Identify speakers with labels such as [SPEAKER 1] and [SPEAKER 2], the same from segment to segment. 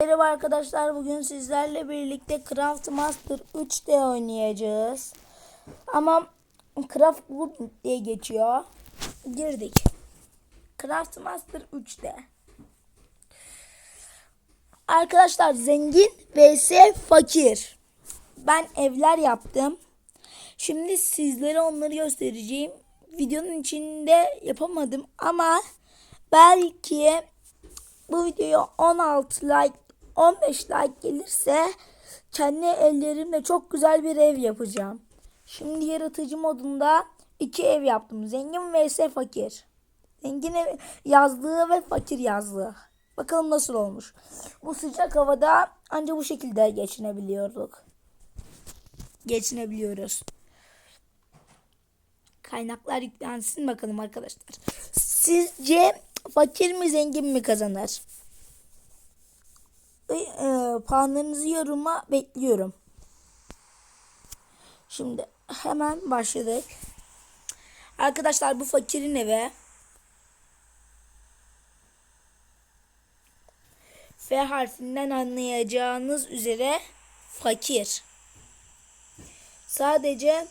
[SPEAKER 1] Merhaba arkadaşlar bugün sizlerle birlikte Craft Master 3D oynayacağız. Ama Craft Boot diye geçiyor. Girdik. Craft Master 3D. Arkadaşlar zengin vs fakir. Ben evler yaptım. Şimdi sizlere onları göstereceğim. Videonun içinde yapamadım ama belki bu videoya 16 like 15 like gelirse kendi ellerimle çok güzel bir ev yapacağım. Şimdi yaratıcı modunda iki ev yaptım. Zengin vs fakir. Zengin ev yazlığı ve fakir yazlığı. Bakalım nasıl olmuş. Bu sıcak havada ancak bu şekilde geçinebiliyorduk. Geçinebiliyoruz. Kaynaklar yüklensin bakalım arkadaşlar. Sizce fakir mi zengin mi kazanır? E, e, puanlarınızı yoruma bekliyorum. Şimdi hemen başladık. Arkadaşlar bu fakirin evi. F harfinden anlayacağınız üzere fakir. Sadece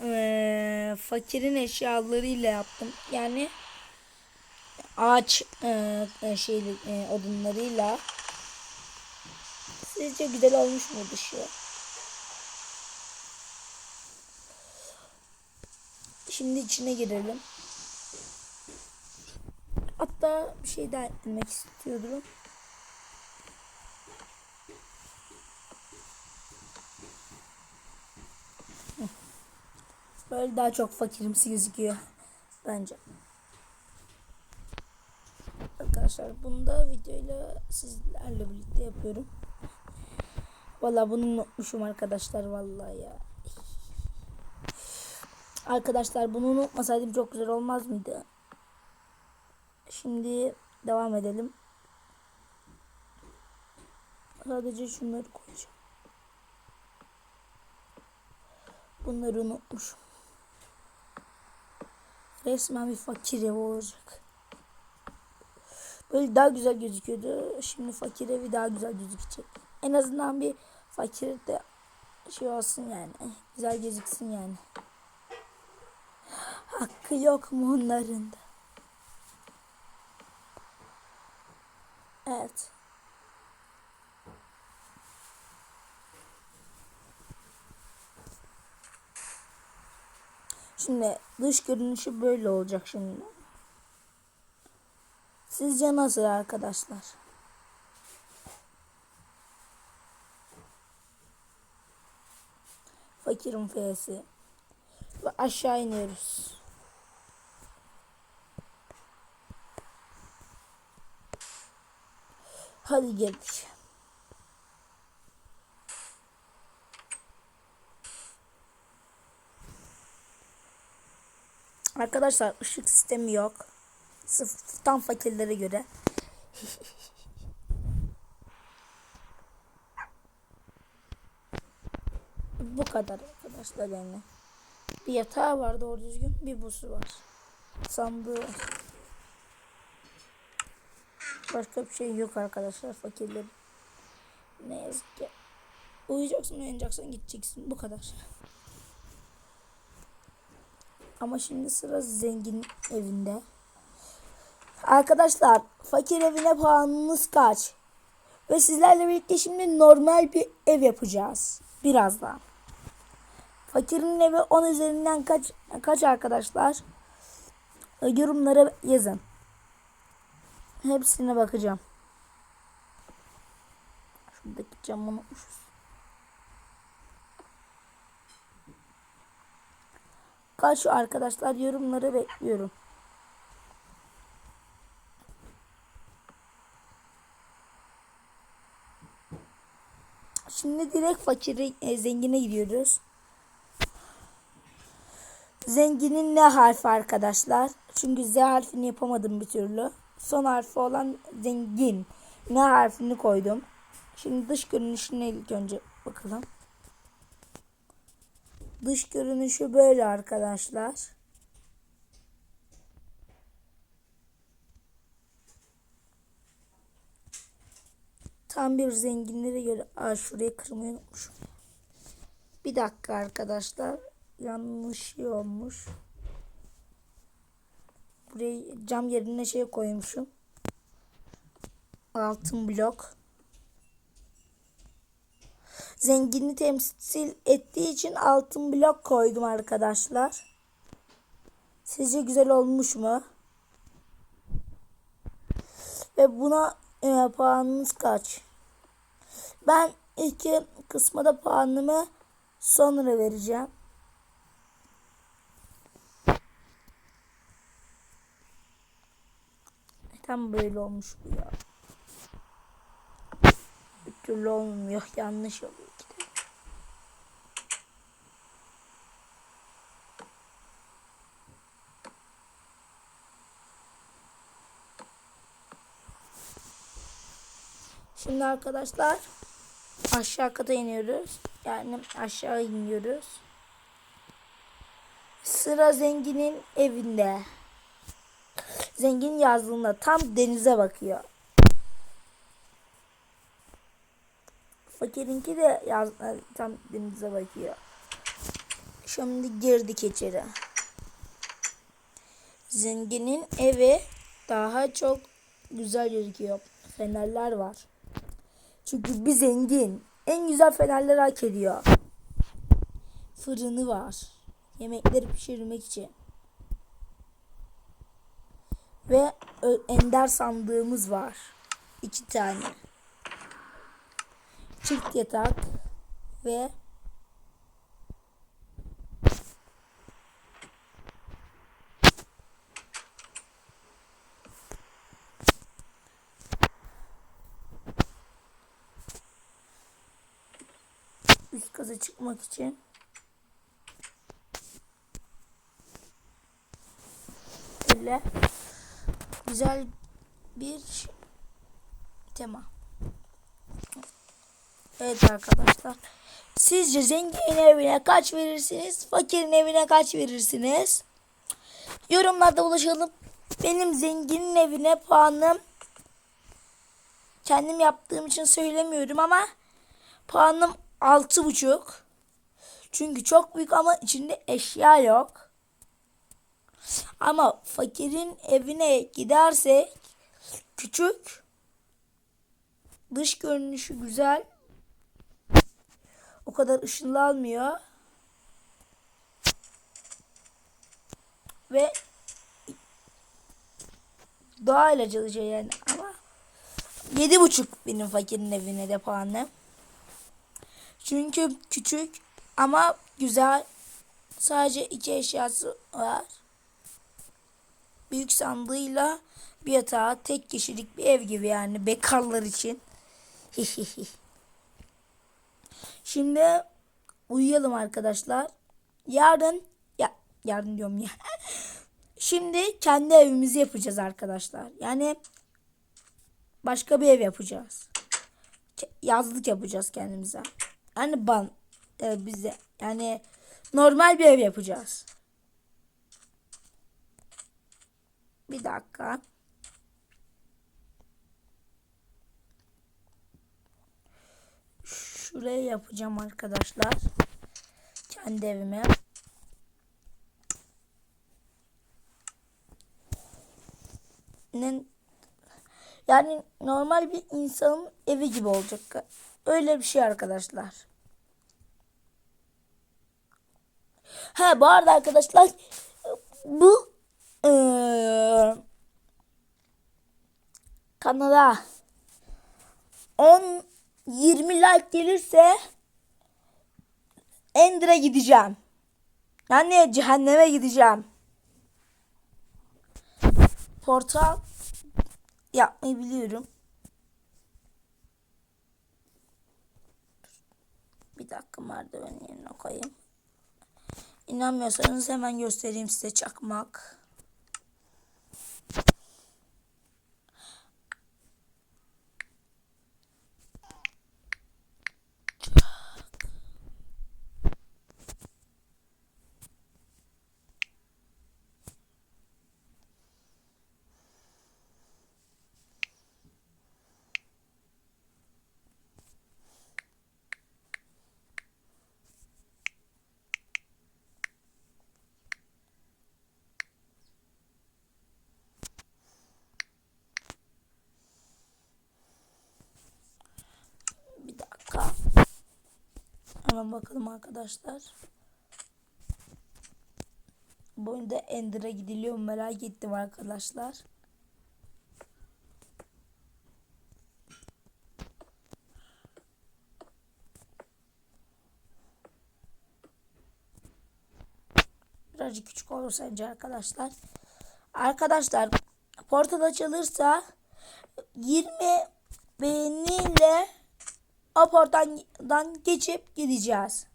[SPEAKER 1] eee, fakirin eşyalarıyla yaptım. Yani ağaç e, şeyli e, odunlarıyla. Sizce güzel olmuş mu dışı? Şimdi içine girelim. Hatta bir şey daha eklemek istiyordum. Böyle daha çok fakirimsi gözüküyor. Bence. Arkadaşlar bunu da videoyla sizlerle birlikte yapıyorum. Valla bunu unutmuşum arkadaşlar vallahi ya. Arkadaşlar bunu unutmasaydım çok güzel olmaz mıydı? Şimdi devam edelim. Sadece şunları koyacağım. Bunları unutmuşum. Resmen bir fakir evi olacak. Böyle daha güzel gözüküyordu. Şimdi fakir evi daha güzel gözükecek. En azından bir fakir de şey olsun yani. Güzel gözüksün yani. Hakkı yok mu onların da? Evet. Şimdi dış görünüşü böyle olacak şimdi. Sizce nasıl arkadaşlar? Fakirin F'si. Ve aşağı iniyoruz. Hadi girdik. Arkadaşlar ışık sistemi yok. Tam fakirlere göre. Bu kadar arkadaşlar yani. Bir yatağı var doğru düzgün. Bir busu var. Sandığı var. Başka bir şey yok arkadaşlar fakirlerin. Ne yazık ki. Uyuyacaksın uyanacaksın gideceksin. Bu kadar. Ama şimdi sıra zengin evinde. Arkadaşlar fakir evine puanınız kaç? Ve sizlerle birlikte şimdi normal bir ev yapacağız. Birazdan. Fakirin evi 10 üzerinden kaç kaç arkadaşlar? E, Yorumlara yazın. Hepsine bakacağım. Şuradaki camı unutmuşuz. Kaç arkadaşlar yorumları bekliyorum. Şimdi direkt fakiri e, zengine gidiyoruz. Zenginin ne harfi arkadaşlar? Çünkü Z harfini yapamadım bir türlü. Son harfi olan zengin. Ne harfini koydum. Şimdi dış görünüşüne ilk önce bakalım. Dış görünüşü böyle arkadaşlar. Tam bir zenginlere göre. Aa şurayı kırmayı unutmuşum. Bir dakika arkadaşlar. Yanlış şey olmuş. Burayı cam yerine şey koymuşum. Altın blok. Zenginliği temsil ettiği için altın blok koydum arkadaşlar. Sizce güzel olmuş mu? Ve buna e, puanınız kaç? Ben iki kısmada puanımı sonra vereceğim. Tam böyle olmuş bu ya. Bir türlü olmuyor. Yanlış oluyor. Şimdi arkadaşlar aşağı kata iniyoruz. Yani aşağı iniyoruz. Sıra zenginin evinde. Zengin yazdığında tam denize bakıyor. Fakirinki de yaz, tam denize bakıyor. Şimdi girdik içeri. Zenginin evi daha çok güzel gözüküyor. Fenerler var. Çünkü bir zengin en güzel fenerleri hak ediyor. Fırını var. Yemekleri pişirmek için. Ve ender sandığımız var. İki tane. Çift yatak ve üst kata çıkmak için böyle güzel bir tema. Evet arkadaşlar. Sizce zengin evine kaç verirsiniz? Fakirin evine kaç verirsiniz? Yorumlarda ulaşalım. Benim zenginin evine puanım kendim yaptığım için söylemiyorum ama puanım altı buçuk. Çünkü çok büyük ama içinde eşya yok. Ama fakirin evine gidersek küçük dış görünüşü güzel o kadar ışınlı almıyor ve doğayla çalışıyor yani ama yedi buçuk benim fakirin evine de puanım. Çünkü küçük ama güzel. Sadece iki eşyası var. Büyük sandığıyla bir yatağı tek kişilik bir ev gibi yani bekarlar için. Şimdi uyuyalım arkadaşlar. Yarın ya yarın diyorum ya. Şimdi kendi evimizi yapacağız arkadaşlar. Yani başka bir ev yapacağız. Yazlık yapacağız kendimize. Yani ban e, bize yani normal bir ev yapacağız. Bir dakika. Şuraya yapacağım arkadaşlar. Kendi evime. Yani normal bir insanın evi gibi olacak. Öyle bir şey arkadaşlar. Ha bu arada arkadaşlar bu eee kanala 10 20 like gelirse Ender'e gideceğim. Yani cehenneme gideceğim. Portal yapmayı biliyorum. Bir dakika merdiven yerine koyayım. İnanmıyorsanız hemen göstereyim size çakmak. Hemen bakalım arkadaşlar. Bu oyunda Ender'a gidiliyor merak ettim arkadaşlar. Birazcık küçük olur sence arkadaşlar. Arkadaşlar portal açılırsa 20 beğeniyle o portaldan geçip gideceğiz.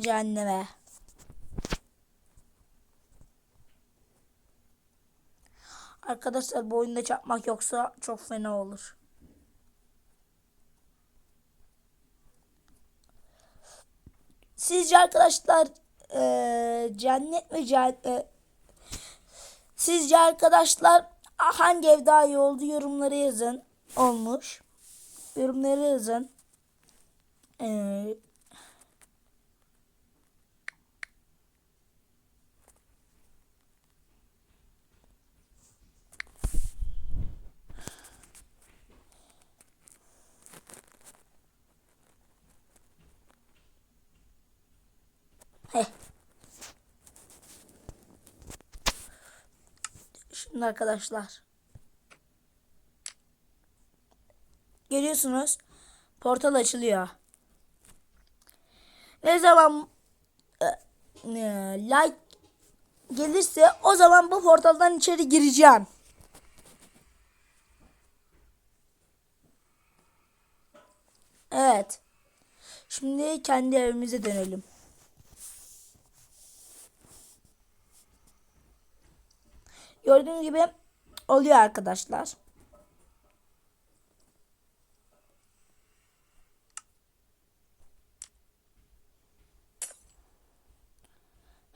[SPEAKER 1] Cehenneme. Arkadaşlar bu oyunda çarpmak yoksa çok fena olur. Sizce arkadaşlar eee, cennet mi cennet Sizce arkadaşlar hangi ev daha iyi oldu yorumlara yazın. Olmuş. Yorumlara yazın. Ee, Heh. Şimdi arkadaşlar. Görüyorsunuz. Portal açılıyor. Ne zaman e, e, like gelirse o zaman bu portaldan içeri gireceğim. Evet. Şimdi kendi evimize dönelim. Gördüğünüz gibi oluyor arkadaşlar.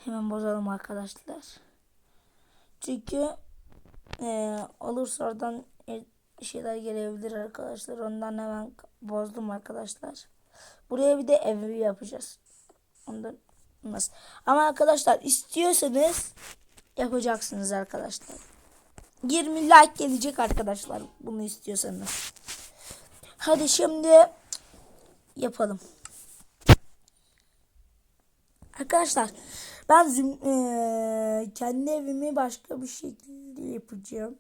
[SPEAKER 1] Hemen bozalım arkadaşlar. Çünkü e, olursa oradan şeyler gelebilir arkadaşlar. Ondan hemen bozdum arkadaşlar. Buraya bir de evi yapacağız. Ondan nasıl? Ama arkadaşlar istiyorsanız yapacaksınız arkadaşlar. 20 like gelecek arkadaşlar bunu istiyorsanız. Hadi şimdi yapalım. Arkadaşlar ben züm, ee, kendi evimi başka bir şekilde yapacağım.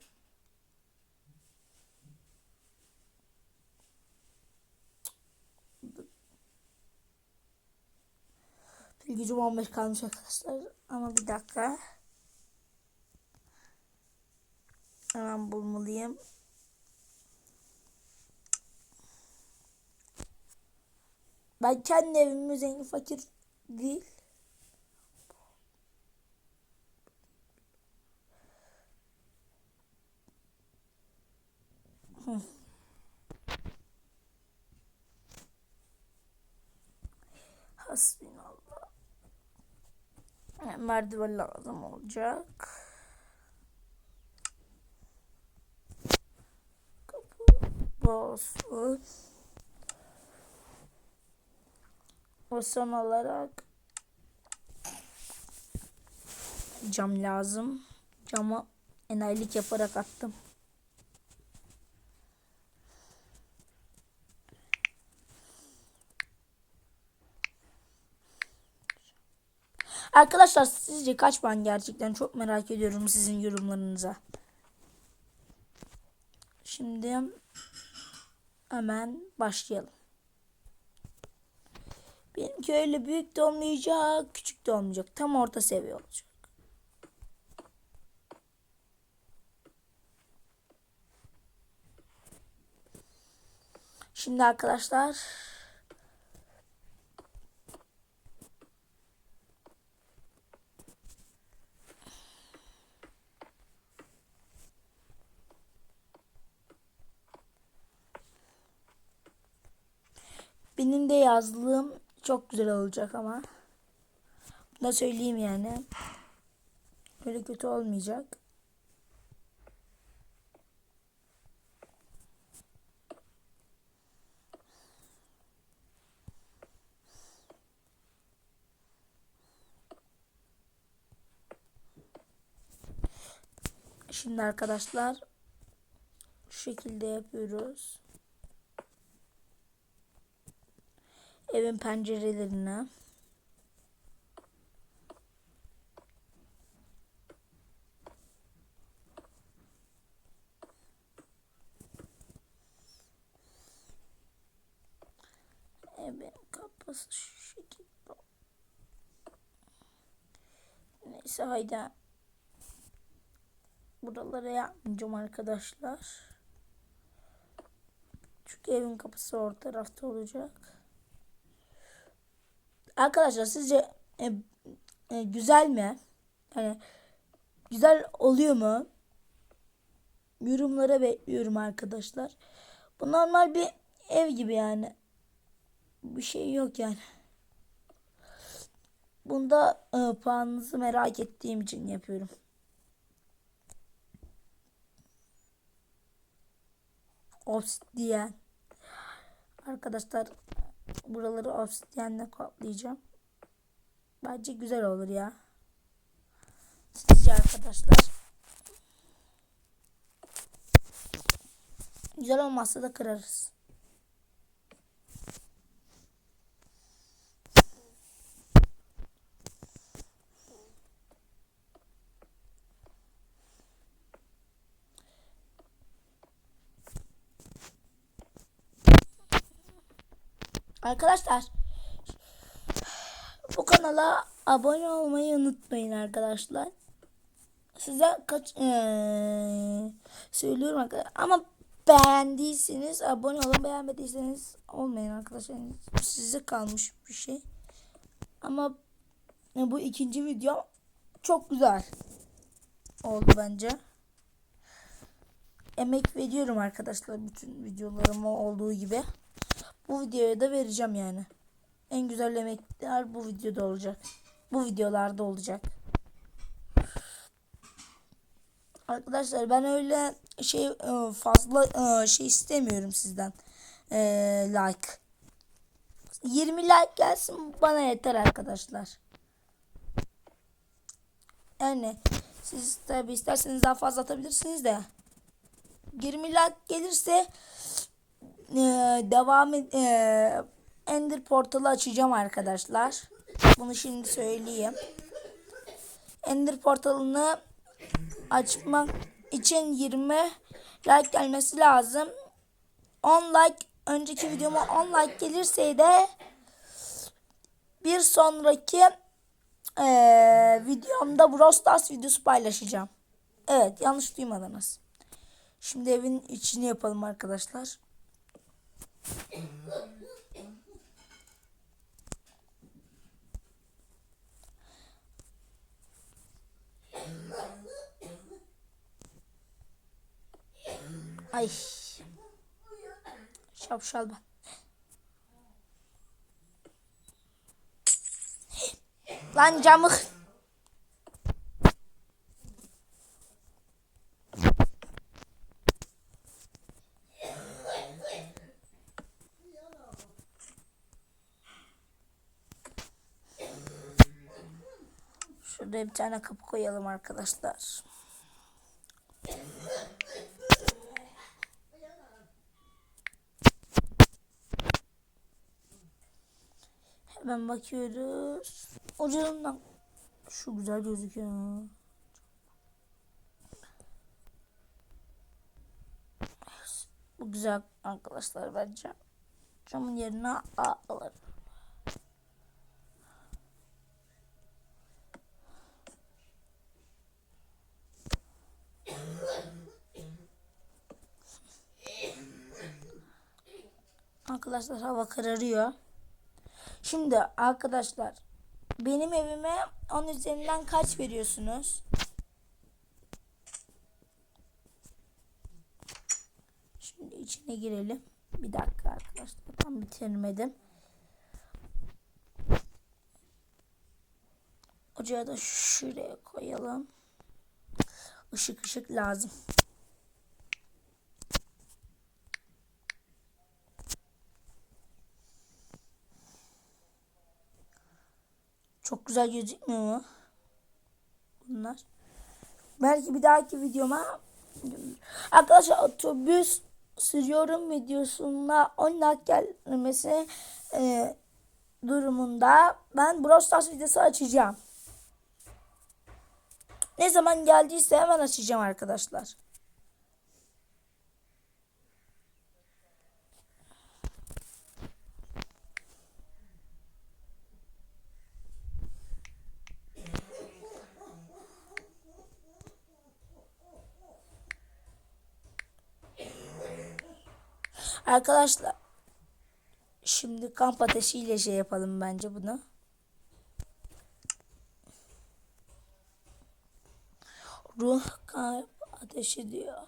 [SPEAKER 1] Gücüm 15 kalmış arkadaşlar. Ama bir dakika. Hemen bulmalıyım. Ben kendi evimi zengin fakir değil. Hı. Hasbinallah. Merdiven lazım olacak. olsun. O son olarak cam lazım. Camı enayilik yaparak attım. Arkadaşlar sizce kaç puan gerçekten çok merak ediyorum sizin yorumlarınıza. Şimdi Hemen başlayalım. Benimki öyle büyük de olmayacak, küçük de olmayacak. Tam orta seviye olacak. Şimdi arkadaşlar Benim de yazlığım çok güzel olacak ama. Bunu da söyleyeyim yani. Öyle kötü olmayacak. Şimdi arkadaşlar şu şekilde yapıyoruz. Evin pencerelerine. Evin kapısı şu şekilde. Neyse haydi. Buralara yapmayacağım arkadaşlar. Çünkü evin kapısı orta tarafta olacak. Arkadaşlar sizce e, e, güzel mi? Yani güzel oluyor mu? Yorumlara bekliyorum arkadaşlar. Bu normal bir ev gibi yani. Bir şey yok yani. Bunda e, puanınızı merak ettiğim için yapıyorum. Obsidiyen. Arkadaşlar buraları obsidiyenle kaplayacağım. Bence güzel olur ya. Sizce arkadaşlar. Güzel olmazsa da kırarız. Arkadaşlar bu kanala abone olmayı unutmayın arkadaşlar. Size kaç ee, söylüyorum arkadaşlar ama beğendiyseniz abone olun beğenmediyseniz olmayın arkadaşlar. Size kalmış bir şey. Ama e, bu ikinci video çok güzel oldu bence. Emek veriyorum arkadaşlar bütün videolarıma olduğu gibi. Bu videoya da vereceğim yani. En güzel emekler bu videoda olacak. Bu videolarda olacak. Arkadaşlar ben öyle şey e, fazla e, şey istemiyorum sizden. E, like. 20 like gelsin bana yeter arkadaşlar. Yani siz tabi isterseniz daha fazla atabilirsiniz de 20 like gelirse e, devam e, Ender portalı açacağım arkadaşlar. Bunu şimdi söyleyeyim. Ender portalını açmak için 20 like gelmesi lazım. 10 like önceki videoma 10 like gelirse de bir sonraki e, videomda Brawl videosu paylaşacağım. Evet yanlış duymadınız. Şimdi evin içini yapalım arkadaşlar. Ay. Şapşal ben. Lan camık. Şurada bir tane kapı koyalım arkadaşlar. Hemen bakıyoruz. Ucundan şu güzel gözüküyor. Bu güzel arkadaşlar bence. Camın yerine alırım. Arkadaşlar hava kararıyor. Şimdi arkadaşlar benim evime 10 üzerinden kaç veriyorsunuz? Şimdi içine girelim. Bir dakika arkadaşlar tam bitirmedim. Ocağı da şuraya koyalım. Işık ışık lazım. Çok güzel gözükmüyor mu? Bunlar. Belki bir dahaki videoma arkadaşlar otobüs sürüyorum videosunda 10 like gelmesi e, durumunda ben Brawl Stars videosu açacağım. Ne zaman geldiyse hemen açacağım arkadaşlar. Arkadaşlar şimdi kamp ateşiyle şey yapalım bence bunu. Ruh kalp ateşi diyor.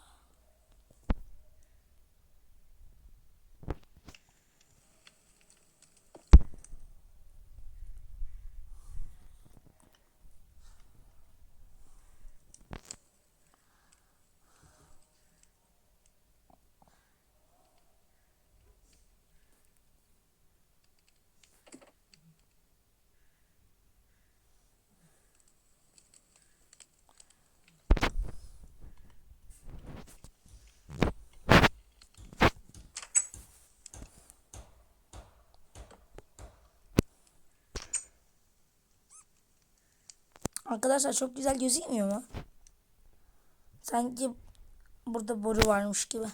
[SPEAKER 1] Arkadaşlar çok güzel gözükmüyor mu? Sanki burada boru varmış gibi.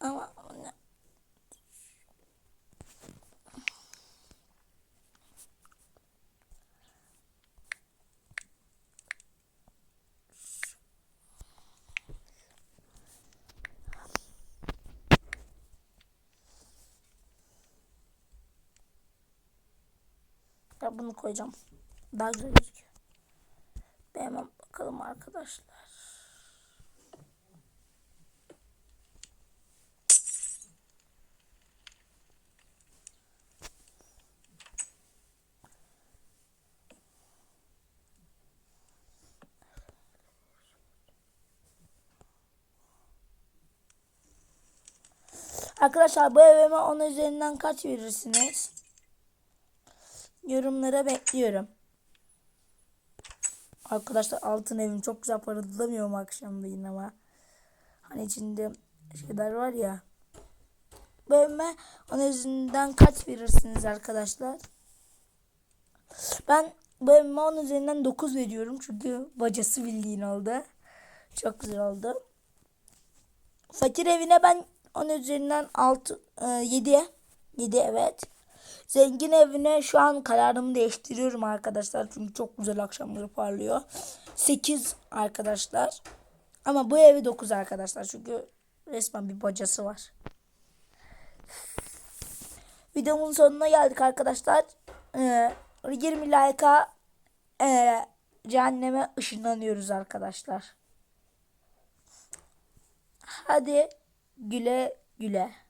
[SPEAKER 1] Ama Ya bunu koyacağım. Daha güzel gözüküyor. Hemen bakalım arkadaşlar. Arkadaşlar bu evime 10 üzerinden kaç verirsiniz? Yorumlara bekliyorum. Arkadaşlar altın evim çok güzel parıldamıyorum akşamleyin ama. Hani içinde şeyler var ya. Evime 10 üzerinden kaç verirsiniz arkadaşlar? Ben evime 10 üzerinden 9 veriyorum. Çünkü bacası bildiğin oldu. Çok güzel oldu. Fakir evine ben 10 üzerinden 6 7 7 evet. Zengin evine şu an kararımı değiştiriyorum arkadaşlar. Çünkü çok güzel akşamları parlıyor. 8 arkadaşlar. Ama bu evi 9 arkadaşlar. Çünkü resmen bir bacası var. Videomun sonuna geldik arkadaşlar. Ee, 20 like'a e, cehenneme ışınlanıyoruz arkadaşlar. Hadi güle güle.